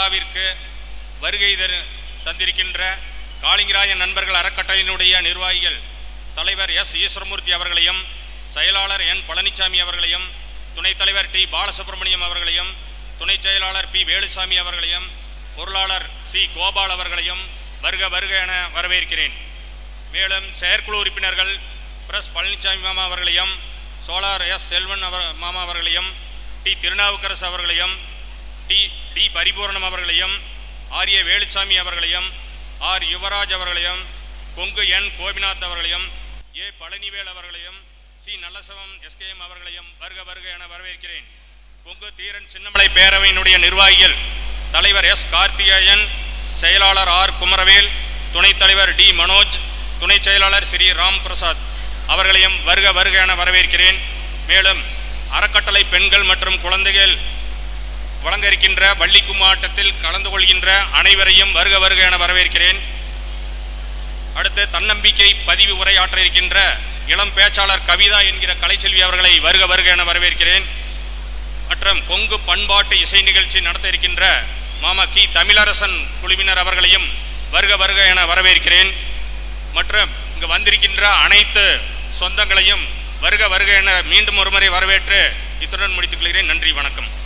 விழாவிற்கு வருகை தரு தந்திருக்கின்ற காளிங்கராய நண்பர்கள் அறக்கட்டளையினுடைய நிர்வாகிகள் தலைவர் எஸ். ஈஸ்வரமூர்த்தி அவர்களையும் செயலாளர் என். பழனிசாமி அவர்களையும் துணைத் தலைவர் டி. பாலசுப்ரமணியம் அவர்களையும் துணைச் செயலாளர் பி. வேலுசாமி அவர்களையும் பொருளாளர் சி. கோபால் அவர்களையும் வருக வருக என வரவேற்கிறேன். மேலும் செயற்குழு உறுப்பினர்கள் பிரஸ் பழனிசாமி மாமா அவர்களையும் சோலார் எஸ். செல்வன் அவர் மாமா அவர்களையும் டி. திருநாவுக்கரசு அவர்களையும் டி. டி. பரிபூரணம் அவர்களையும் ஆர். ஏ. வேலுச்சாமி அவர்களையும் ஆர். யுவராஜ் அவர்களையும் கொங்கு என். கோபிநாத் அவர்களையும் ஏ. பழனிவேல் அவர்களையும் சி. நல்லசவம் எஸ்கேஎம் அவர்களையும் வருக வருக என வரவேற்கிறேன். கொங்கு தீரன் சின்னமலை பேரவையினுடைய நிர்வாகிகள் தலைவர் எஸ். கார்த்திகேயன் செயலாளர் ஆர். குமரவேல் துணைத் தலைவர் டி. மனோஜ் துணை செயலாளர் ஸ்ரீ. ராம் பிரசாத் அவர்களையும் வருக வருக என வரவேற்கிறேன். மேலும் அறக்கட்டளை பெண்கள் மற்றும் குழந்தைகள் வழங்க இருக்கின்ற வள்ளி கும்மாட்டத்தில் கலந்து கொள்கின்ற அனைவரையும் வருக வருக என வரவேற்கிறேன். அடுத்து தன்னம்பிக்கை பதிவு உரையாற்ற இருக்கின்ற இளம் பேச்சாளர் கவிதா என்கிற கலைச்செல்வி அவர்களை வருக வருக என வரவேற்கிறேன். மற்றும் கொங்கு பண்பாட்டு இசை நிகழ்ச்சி நடத்த இருக்கின்ற மாமா கி. தமிழரசன் குழுவினர் அவர்களையும் வருக வருக என வரவேற்கிறேன். மற்றும் இங்கு வந்திருக்கின்ற அனைத்து சொந்தங்களையும் வருக வருக என மீண்டும் ஒருமுறை வரவேற்று இத்துடன் முடித்துக் கொள்கிறேன். நன்றி வணக்கம்.